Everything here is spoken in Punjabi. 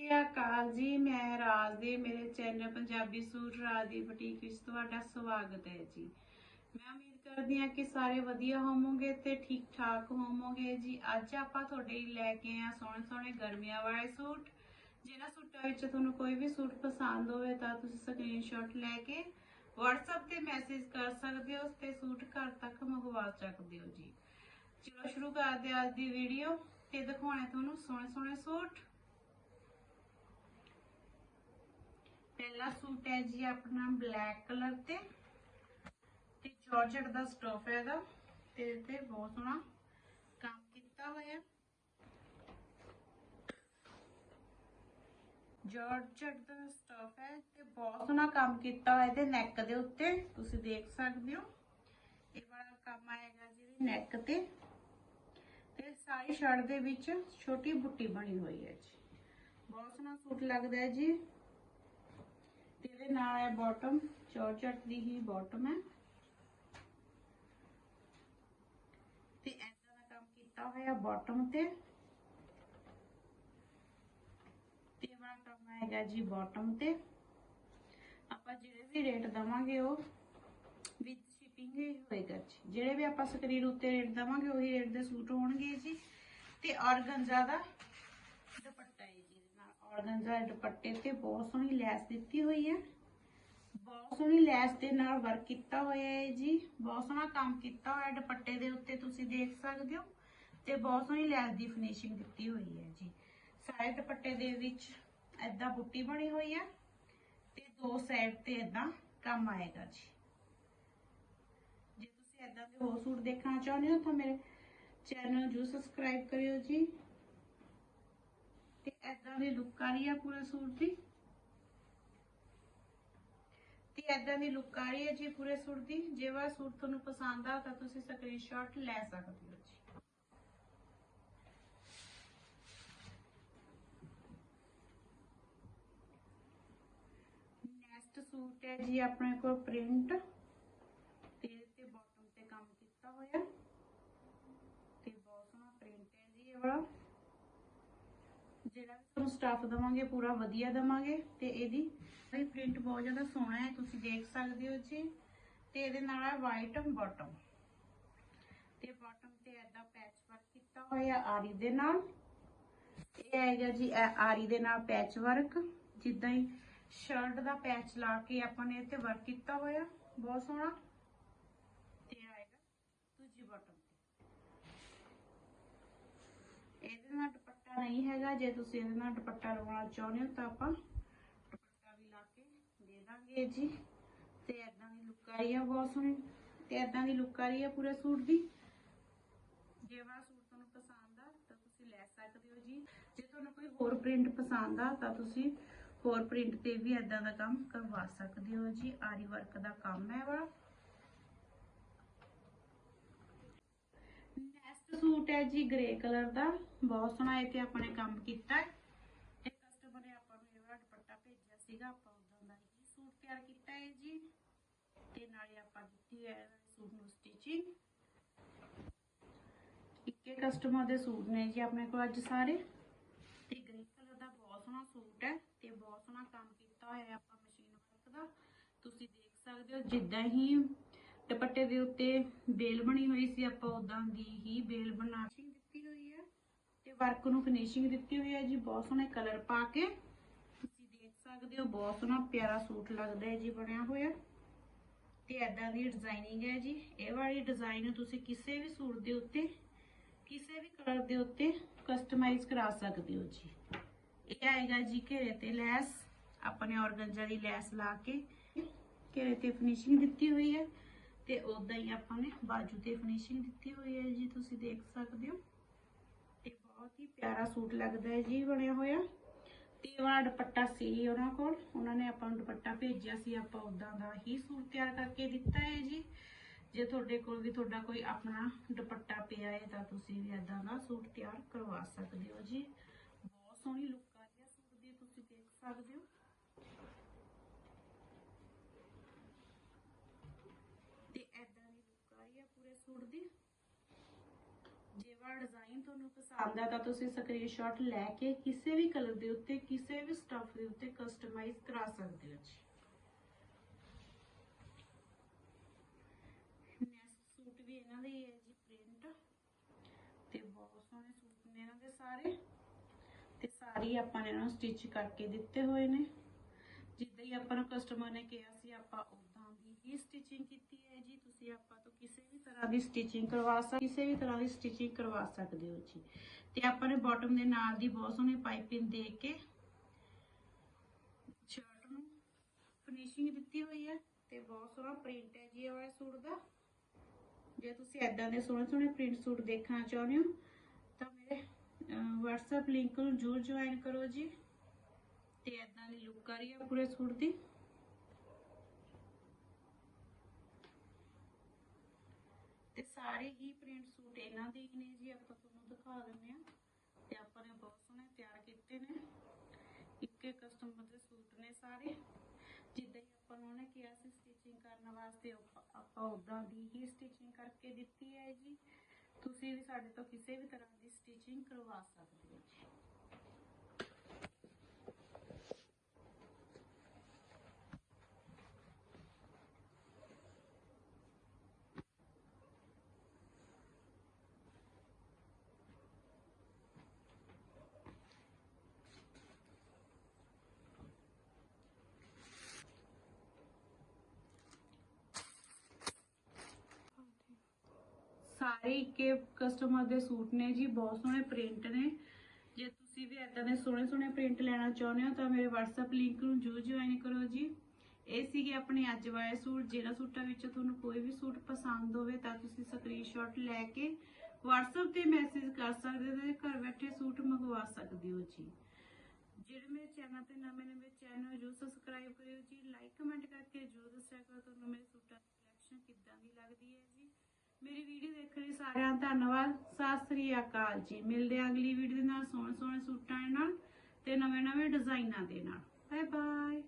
ਸ੍ਰੀ ਅਕਾਲ ਜੀ, ਮੈਂ ਰਾਜ ਦੇ, ਮੇਰੇ ਚੈਨਲ ਪੰਜਾਬੀ ਸੂਟ ਰਾਜ ਦੀ ਬੁਟੀਕ ਵਿੱਚ ਤੁਹਾਡਾ ਸਵਾਗਤ ਹੈ ਜੀ। ਮੈਂ ਉਮੀਦ ਕਰਦੀ ਹਾਂ ਕਿ ਸਾਰੇ ਵਧੀਆ ਹੋਵੋਗੇ ਤੇ ਠੀਕ ਠਾਕ ਹੋਵੋਗੇ ਜੀ। ਅੱਜ ਆਪਾਂ ਤੁਹਾਡੇ ਲਈ ਲੈ ਕੇ ਆਏ ਹਾਂ ਸੋਹਣੇ ਸੋਹਣੇ ਗਰਮੀਆਂ ਵਾਲੇ ਸੂਟ। ਜਿਹਨਾਂ ਸੂਟਾਂ ਵਿੱਚ ਤੁਹਾਨੂੰ ਕੋਈ ਵੀ ਸੂਟ ਪਸੰਦ ਹੋਵੇ ਤਾਂ ਤੁਸੀਂ ਸਕਰੀਨਸ਼ਾਟ ਲੈ ਕੇ WhatsApp ਤੇ ਮੈਸੇਜ ਕਰ ਸਕਦੇ ਹੋ, ਉਸ ਤੇ ਸੂਟ ਘਰ ਤੱਕ ਮੰਗਵਾ ਸਕਦੇ ਹੋ ਜੀ। ਚਲੋ ਸ਼ੁਰੂ ਕਰਦੇ ਹਾਂ ਅੱਜ ਦੀ ਵੀਡੀਓ ਤੇ ਦਿਖਾਉਣੇ ਤੁਹਾਨੂੰ ਸੋਹਣੇ ਸੋਹਣੇ ਸੂਟ। ਪਹਿਲਾ ਸੂਟ ਹੈ ਜੀ ਆਪਣਾ ਬਲੈਕ ਕਲਰ ਤੇ ਤੇ ਜਾਰਜਟ ਦਾ ਸਟਫ ਹੈ ਇਹਦਾ, ਤੇ ਤੇ ਬਹੁਤ ਸੋਹਣਾ ਕੰਮ ਕੀਤਾ ਹੋਇਆ। ਜਾਰਜਟ ਦਾ ਸਟਫ ਹੈ ਤੇ ਬਹੁਤ ਸੋਹਣਾ ਕੰਮ ਕੀਤਾ ਹੋਇਆ ਇਹਦੇ ਨੈਕ ਦੇ ਉੱਤੇ, ਤੁਸੀਂ ਦੇਖ ਸਕਦੇ ਹੋ। ਇਹ ਵਾਲਾ ਕੰਮ ਆਏਗਾ ਜੀ ਨੈਕ ਤੇ ਤੇ ਸਾਰੀ ਸ਼ਰਟ ਦੇ ਵਿੱਚ ਛੋਟੀ ਬੁੱਟੀ ਬਣੀ ਹੋਈ ਹੈ ਜੀ। ਬਹੁਤ ਸੋਹਣਾ ਸੂਟ ਲੱਗਦਾ ਹੈ ਜੀ। ਤੇ ਇਹਦੇ ਨਾਲ ਹੈ ਬਾਟਮ ਚੌਚਟ ਦੀ ਹੀ ਬਾਟਮ ਹੈ। ਤੇ ਐਦਾਂ ਦਾ ਕੰਮ ਕੀਤਾ ਹੋਇਆ ਬਾਟਮ ਤੇ। ਤੇ ਇਹ ਕੰਮ ਆਏਗਾ ਜੀ ਬਾਟਮ ਤੇ। ਆਪਾਂ ਜਿਹੜੇ ਵੀ ਰੇਟ ਦਵਾਂਗੇ ਉਹ ਵਿਦ ਸ਼ਿਪਿੰਗ ਹੀ ਹੋਏਗਾ ਜੀ। ਜਿਹੜੇ ਵੀ ਆਪਾਂ ਸਕਰੀਨ ਉੱਤੇ ਰੇਟ ਦਵਾਂਗੇ, ਉਹੀ ਰੇਟ ਦੇ ਸੂਟ ਹੋਣਗੇ ਜੀ। ਤੇ ਔਰਗੰਜ਼ਾ ਦਾ ਦੁਪੱਟਾ ਹੈ ਦੁਪੱਟੇ ਤੇ ਬਹੁਤ ਸੋਹਣੀ ਲੈਸ ਦਿੱਤੀ ਹੋਈ ਹੈ। ਬਹੁਤ ਸੋਹਣੀ ਲੈਸ ਦੇ ਨਾਲ ਵਰਕ ਕੀਤਾ ਹੋਇਆ ਹੈ ਜੀ। ਬਹੁਤ ਸੋਹਣਾ ਕੰਮ ਕੀਤਾ ਹੋਇਆ ਦੁਪੱਟੇ ਦੇ ਉੱਤੇ ਤੁਸੀਂ ਦੇਖ ਸਕਦੇ ਹੋ। ਤੇ ਬਹੁਤ ਸੋਹਣੀ ਲੈਸ ਦੀ ਫਿਨਿਸ਼ਿੰਗ ਦਿੱਤੀ ਹੋਈ ਹੈ ਜੀ। ਸਾਰੇ ਦੁਪੱਟੇ ਦੇ ਵਿੱਚ ਐਦਾਂ ਬੁੱਟੀ ਬਣੀ ਹੋਈ ਹੈ ਤੇ ਦੋ ਸਾਈਡ ਤੇ ਐਦਾਂ ਕੰਮ ਆਏਗਾ ਜੀ। ਜੇ ਤੁਸੀਂ ਐਦਾਂ ਦੇ ਹੋਰ ਸੂਟ ਦੇਖਣਾ ਚਾਹੁੰਦੇ ਹੋ ਤਾਂ ਮੇਰੇ ਚੈਨਲ ਨੂੰ ਜਰੂਰ ਸਬਸਕ੍ਰਾਈਬ ਕਰਿਓ ਜੀ। ਤੇ ਐਦਾਂ ਦੀ ਲੁੱਕ ਆ ਰਹੀ ਹੈ ਪੂਰੇ ਸੂਟ ਦੀ। ਤੇ ਐਦਾਂ ਦੀ ਲੁੱਕ ਆ ਰਹੀ ਹੈ ਜੀ ਪੂਰੇ ਸੂਟ ਦੀ। ਜੇ ਵਾ ਸੂਟ ਤੁਹਾਨੂੰ ਪਸੰਦ ਆ ਤਾਂ ਤੁਸੀਂ ਸਕਰੀਨਸ਼ਾਟ ਲੈ ਸਕਦੇ ਹੋ ਜੀ। ਨੈਕਸਟ ਸੂਟ ਹੈ ਜੀ ਆਪਣੇ ਕੋਲ ਪ੍ਰਿੰਟ ਤੇ ਇਹਦੇ ਤੇ ਬਾਟਮ ਤੇ ਕੰਮ ਕੀਤਾ ਹੋਇਆ। ਤੇ ਬਹੁਤ ਸੋਹਣਾ ਪ੍ਰਿੰਟ ਹੈ ਜੀ ਇਹ ਵਾਲਾ। ਜਿਹੜਾ ਤੁਹਾਨੂੰ ਸਟਾਫ ਦਵਾਂਗੇ, ਪੂਰਾ ਵਧੀਆ ਦਵਾਂਗੇ ਤੇ ਇਹਦੀ ਵੀ ਪ੍ਰਿੰਟ ਬਹੁਤ ਜ਼ਿਆਦਾ ਸੋਹਣਾ ਹੈ, ਤੁਸੀਂ ਦੇਖ ਸਕਦੇ ਹੋ ਜੀ। ਤੇ ਇਹਦੇ ਨਾਲ ਹੈ ਵਾਈਟ ਬਾਟਮ ਤੇ ਬਾਟਮ ਤੇ ਐਦਾ ਪੈਚ ਵਰਕ ਕੀਤਾ ਹੋਇਆ ਆਰੀ ਦੇ ਨਾਲ। ਇਹ ਆਏਗਾ ਜੀ ਆਰੀ ਦੇ ਨਾਲ ਪੈਚ ਵਰਕ ਜਿੱਦਾਂ ਹੀ ਸ਼ਰਟ ਦਾ ਪੈਚ ਲਾ ਕੇ ਆਪਾਂ ਨੇ ਇੱਥੇ ਵਰਕ ਕੀਤਾ ਹੋਇਆ, ਬਹੁਤ ਸੋਹਣਾ। ਤੇ ਆਏਗਾ ਦੂਜੀ ਬਾਟਮ ਤੇ। ਇਹਦੇ ਨਾਲ ਦੁਪੱਟਾ ਨਹੀਂ ਹੈਗਾ, ਜੇ ਤੁਸੀਂ ਇਹਦੇ ਨਾਲ ਦੁਪੱਟਾ ਲਗਾਉਣਾ ਚਾਹੁੰਦੇ ਹੋ ਤਾਂ ਆਪਾਂ ਦੁਪੱਟਾ ਵੀ ਲਾ ਕੇ ਦੇ ਦਾਂਗੇ ਜੀ। ਤੇ ਐਦਾਂ ਦੀ ਲੁੱਕ ਆ ਰਹੀ ਹੈ ਬਹੁਤ ਸੋਹਣੀ। ਤੇ ਐਦਾਂ ਦੀ ਲੁੱਕ ਆ ਰਹੀ ਹੈ ਪੂਰੇ ਸੂਟ ਦੀ। ਜੇ ਵਾਲਾ ਸੂਟ ਤੁਹਾਨੂੰ ਪਸੰਦ ਆ, ਤਾਂ ਤੁਸੀਂ ਲੈ ਸਕਦੇ ਹੋ ਜੀ। ਜੇ ਤੁਹਾਨੂੰ ਕੋਈ ਹੋਰ ਪ੍ਰਿੰਟ ਪਸੰਦ ਆ, ਤਾਂ ਤੁਸੀਂ ਹੋਰ ਪ੍ਰਿੰਟ ਤੇ ਵੀ ਐਦਾਂ ਦਾ ਕੰਮ ਕਰਵਾ ਸਕਦੇ ਹੋ ਜੀ। ਆਰੀ ਵਰਕ ਦਾ ਕੰਮ ਹੈ ਵਾਲਾ ਨੈਕਸਟ ਸੂਟ ਹੈ ਜੀ ਗ੍ਰੇ ਕਲਰ ਦਾ। ਬਹੁਤ ਸੋਹਣਾ ਇਹ ਤੇ ਆਪਾਂ ਨੇ ਕੰਮ ਕੀਤਾ ਹੈ। ਤੇ ਕਸਟਮਰ ਨੇ ਆਪਾਂ ਨੂੰ ਇਹ ਵਾਲਾ ਦੁਪੱਟਾ ਭੇਜਿਆ ਸੀਗਾ, ਆਪਾਂ ਉਦਾਂ ਦਾ ਹੀ ਸੂਟ ਤਿਆਰ ਕੀਤਾ ਹੈ ਜੀ। ਤੇ ਨਾਲੇ ਆਪਾਂ ਦਿੱਤੀ ਹੈ ਸੂਟ ਨੂੰ ਸਟਿਚਿੰਗ ਇੱਕੇ ਕਸਟਮਰ ਦੇ ਸੂਟ ਨੇ ਜੀ ਆਪਣੇ ਕੋਲ ਅੱਜ ਸਾਰੇ। ਤੇ ਗ੍ਰੇ ਕਲਰ ਦਾ ਬਹੁਤ ਸੋਹਣਾ ਸੂਟ ਹੈ ਤੇ ਬਹੁਤ ਸੋਹਣਾ ਕੰਮ ਕੀਤਾ ਹੋਇਆ ਆਪਾਂ ਮਸ਼ੀਨ ਵਰਕ ਦਾ। ਤੁਸੀਂ ਦੇਖ ਸਕਦੇ ਹੋ, ਜਿੱਦਾਂ ਹੀ ਦੁਪੱਟੇ ਦੇ ਉੱਤੇ ਬੇਲ ਬਣੀ ਹੋਈ ਸੀ, ਆਪਾਂ ਉਦਾਂ ਦੀ ਹੀ ਬੇਲ ਬਣਾ ਦਿੱਤੀ ਹੋਈ ਹੈ। ਤੇ ਵਰਕ ਨੂੰ ਫਿਨਿਸ਼ਿੰਗ ਦਿੱਤੀ ਹੋਈ ਹੈ ਜੀ, ਬਹੁਤ ਸੋਹਣੇ ਕਲਰ ਪਾ ਕੇ। ਤੁਸੀਂ ਦੇਖ ਸਕਦੇ ਹੋ, ਬਹੁਤ ਸੋਹਣਾ ਪਿਆਰਾ ਸੂਟ ਲੱਗਦਾ ਹੈ ਜੀ, ਬਣਿਆ ਹੋਇਆ। ਤੇ ਐਦਾਂ ਦੀ ਡਿਜ਼ਾਈਨਿੰਗ ਹੈ ਜੀ। ਇਹ ਵਾਲੀ ਡਿਜ਼ਾਈਨ ਤੁਸੀਂ ਕਿਸੇ ਵੀ ਸੂਟ ਦੇ ਉੱਤੇ, ਕਿਸੇ ਵੀ ਕਲਰ ਦੇ ਉੱਤੇ ਕਸਟਮਾਈਜ਼ ਕਰਾ ਸਕਦੇ ਹੋ ਜੀ। ਇਹ ਆਏਗਾ ਜੀ ਘੇਰੇ ਤੇ ਲੈਸ। ਆਪਣੇ ਔਰਗੰਜਾ ਦੀ ਲੈਸ ਲਾ ਕੇ ਘੇਰੇ ਤੇ ਫਿਨਿਸ਼ਿੰਗ ਦਿੱਤੀ ਹੋਈ ਹੈ। ਤੇ ਉਦਾਂ ਹੀ ਆਪਾਂ ਨੇ ਬਾਜੂ ਤੇ ਫਿਨਿਸ਼ਿੰਗ ਦਿੱਤੀ ਹੋਈ ਹੈ ਜੀ, ਤੁਸੀਂ ਦੇਖ ਸਕਦੇ ਹੋ। ਤੇ ਬਹੁਤ ਹੀ ਪਿਆਰਾ ਸੂਟ ਲੱਗਦਾ ਹੈ ਜੀ, ਬਣਿਆ ਹੋਇਆ। ਤੇ ਵਾਲਾ ਦੁਪੱਟਾ ਸੀ ਉਹਨਾਂ ਕੋਲ। ਉਹਨਾਂ ਨੇ ਆਪਾਂ ਨੂੰ ਦੁਪੱਟਾ ਭੇਜਿਆ ਸੀ, ਆਪਾਂ ਉਦਾਂ ਦਾ ਹੀ ਸੂਟ ਤਿਆਰ ਕਰਕੇ ਦਿੱਤਾ ਹੈ ਜੀ। ਜੇ ਤੁਹਾਡੇ ਕੋਲ ਵੀ ਤੁਹਾਡਾ ਕੋਈ ਆਪਣਾ ਦੁਪੱਟਾ ਪਿਆ ਹੈ, ਤਾਂ ਤੁਸੀਂ ਵੀ ਇਦਾਂ ਦਾ ਸੂਟ ਤਿਆਰ ਕਰਵਾ ਸਕਦੇ ਹੋ ਜੀ। ਬਹੁਤ ਸੋਹਣੀ ਲੁੱਕ ਆ ਰਹੀ ਸੂਟ ਦੀ, ਤੁਸੀਂ ਦੇਖ ਸਕਦੇ ਹੋ ਤੇ ਐਦਾਂ ਦੀ ਲੁੱਕ ਆ ਰਹੀ ਹੈ ਪੂਰੇ ਸੂਟ ਦੀ ਜੇ ਵਾਲਾ ਡਿਜ਼ਾਈਨ ਤੁਹਾਨੂੰ ਪਸੰਦ ਆ, ਤਾਂ ਤੁਸੀਂ ਸਕਰੀਨਸ਼ਾਟ ਲੈ ਕੇ ਕਿਸੇ ਵੀ ਕਲਰ ਦੇ ਉੱਤੇ, ਕਿਸੇ ਵੀ ਸਟਫ ਦੇ ਉੱਤੇ ਕਸਟਮਾਈਜ਼ ਕਰਾ ਸਕਦੇ ਹੋ ਜੀ। ਨੈਕਸਟ ਸੂਟ ਵੀ ਇਹਨਾਂ ਦਾ ਹੈ ਜੀ ਪ੍ਰਿੰਟ ਤੇ ਬਹੁਤ ਸੋਹਣੇ ਸੂਟ ਨੇ ਇਹਨਾਂ ਦੇ ਸਾਰੇ। ਤੇ ਸਾਰੀ ਆਪਾਂ ਨੇ ਇਹਨਾਂ ਨੂੰ ਸਟਿਚ ਕਰਕੇ ਦਿੱਤੇ ਹੋਏ ਨੇ। ਜਿੱਦਾਂ ਹੀ ਆਪਾਂ ਨੂੰ ਕਸਟਮਰ ਨੇ ਕਿਹਾ ਸੀ, ਆਪਾਂ ਦੀ ਸਟਿਚਿੰਗ ਕੀਤੀ ਹੈ ਜੀ। ਤੁਸੀਂ ਆਪਾਂ ਤੋਂ ਕਿਸੇ ਵੀ ਤਰ੍ਹਾਂ ਦੀ ਸਟਿਚਿੰਗ ਕਰਵਾ ਸਕਦੇ ਕਿਸੇ ਵੀ ਤਰ੍ਹਾਂ ਦੀ ਸਟਿਚਿੰਗ ਕਰਵਾ ਸਕਦੇ ਹੋ ਜੀ। ਤੇ ਆਪਾਂ ਨੇ ਬਾਟਮ ਦੇ ਨਾਲ ਦੀ ਬਹੁਤ ਸੋਹਣੀ ਪਾਈਪਿੰਗ ਦੇ ਕੇ ਸ਼ਰਟ ਨੂੰ ਫਿਨਿਸ਼ਿੰਗ ਦਿੱਤੀ ਹੋਈ ਹੈ ਤੇ ਬਹੁਤ ਸੋਹਣਾ ਪ੍ਰਿੰਟ ਹੈ ਜੀ ਇਹ ਸੂਟ ਦਾ। ਜੇ ਤੁਸੀਂ ਐਦਾਂ ਦੇ ਸੋਹਣੇ ਸੋਹਣੇ ਪ੍ਰਿੰਟ ਸੂਟ ਦੇਖਣਾ ਚਾਹੁੰਦੇ ਹੋ, ਤਾਂ ਮੇਰੇ WhatsApp ਲਿੰਕ ਨੂੰ ਜਰੂਰ ਜੁਆਇਨ ਕਰੋ ਜੀ। ਤੇ ਐਦਾਂ ਦੀ ਲੁੱਕ ਆ ਰਹੀ ਹੈ ਪੂਰੇ ਸੂਟ ਦੀ। ਸਾਰੇ ਹੀ ਪ੍ਰਿੰਟ ਸੂਟ ਇਹਨਾਂ ਦੇ ਹੀ ਨੇ ਜੀ, ਆਪਾਂ ਤੁਹਾਨੂੰ ਦਿਖਾ ਦਿੰਦੇ ਆ ਤੇ ਆਪਾਂ ਨੇ ਬਹੁਤ ਸੋਹਣੇ ਤਿਆਰ ਕੀਤੇ ਨੇ। ਇੱਕ ਇੱਕ ਕਸਟਮਰ ਦੇ ਸੂਟ ਨੇ ਸਾਰੇ। ਜਿੱਦਾਂ ਹੀ ਆਪਾਂ ਨੂੰ ਉਹਨੇ ਕਿਹਾ ਸੀ ਸਟਿਚਿੰਗ ਕਰਨ ਵਾਸਤੇ, ਆਪਾਂ ਉਦਾਂ ਦੀ ਹੀ ਸਟਿਚਿੰਗ ਕਰਕੇ ਦਿੱਤੀ ਹੈ ਜੀ। ਤੁਸੀਂ ਵੀ ਸਾਡੇ ਤੋਂ ਕਿਸੇ ਵੀ ਤਰ੍ਹਾਂ ਦੀ ਸਟਿਚਿੰਗ ਕਰਵਾ ਸਕਦੇ ਹੋ ਜੀ ਸਾਰੇ ਇੱਕੇ ਕਸਟਮਰ ਦੇ ਸੂਟ ਨੇ ਜੀ, ਬਹੁਤ ਸੋਹਣੇ ਪ੍ਰਿੰਟ ਨੇ। ਜੇ ਤੁਸੀਂ ਵੀ ਇਦਾਂ ਦੇ ਸੋਹਣੇ ਸੋਹਣੇ ਪ੍ਰਿੰਟ ਲੈਣਾ ਚਾਹੁੰਦੇ ਹੋ ਤਾਂ ਮੇਰੇ WhatsApp ਲਿੰਕ ਨੂੰ ਜਰੂਰ ਜੁਆਇਨ ਕਰੋ ਜੀ। ਇਹ ਸੀਗੇ ਆਪਣੇ ਅੱਜ ਵਾਲੇ ਸੂਟ ਜਿਹੜਾ ਸੂਟਾਂ ਵਿੱਚ ਤੁਹਾਨੂੰ ਕੋਈ ਵੀ ਸੂਟ ਪਸੰਦ ਹੋਵੇ ਤਾਂ ਤੁਸੀਂ ਸਕਰੀਨਸ਼ਾਟ ਲੈ ਕੇ WhatsApp ਤੇ ਮੈਸੇਜ ਕਰ ਸਕਦੇ ਹੋ ਤੇ ਘਰ ਬੈਠੇ ਸੂਟ ਮੰਗਵਾ ਸਕਦੇ ਹੋ ਜੀ। ਜਿਹੜੇ ਮੇਰੇ ਚੈਨਲ ਤੇ ਨਵੇਂ ਨਵੇਂ ਚੈਨਲ ਨੂੰ ਜਰੂਰ ਸਬਸਕ੍ਰਾਈਬ ਕਰਿਓ ਜੀ। ਲਾਈਕ ਕਮੈਂਟ ਕਰਕੇ ਜਰੂਰ ਦੱਸਿਆ ਕਰੋ ਤੁਹਾਨੂੰ ਮੇਰੇ ਸੂਟਾਂ ਦੀ ਕਲੈਕਸ਼ਨ ਕਿੱਦਾਂ ਦੀ ਲੱਗਦੀ ਹੈ ਜੀ ਮੇਰੀ ਲਈ ਸਾਰਿਆਂ ਦਾ ਧੰਨਵਾਦ। ਸਤਿ ਸ੍ਰੀ ਅਕਾਲ ਜੀ। ਮਿਲਦੇ ਹਾਂ ਅਗਲੀ ਵੀਡੀਓ ਦੇ ਨਾਲ। ਸੋਹਣੇ ਸੋਹਣੇ ਸੂਟਾਂ ਨਾਲ ਤੇ ਨਵੇਂ ਨਵੇਂ ਡਿਜ਼ਾਈਨਾਂ ਦੇ ਨਾਲ। Bye bye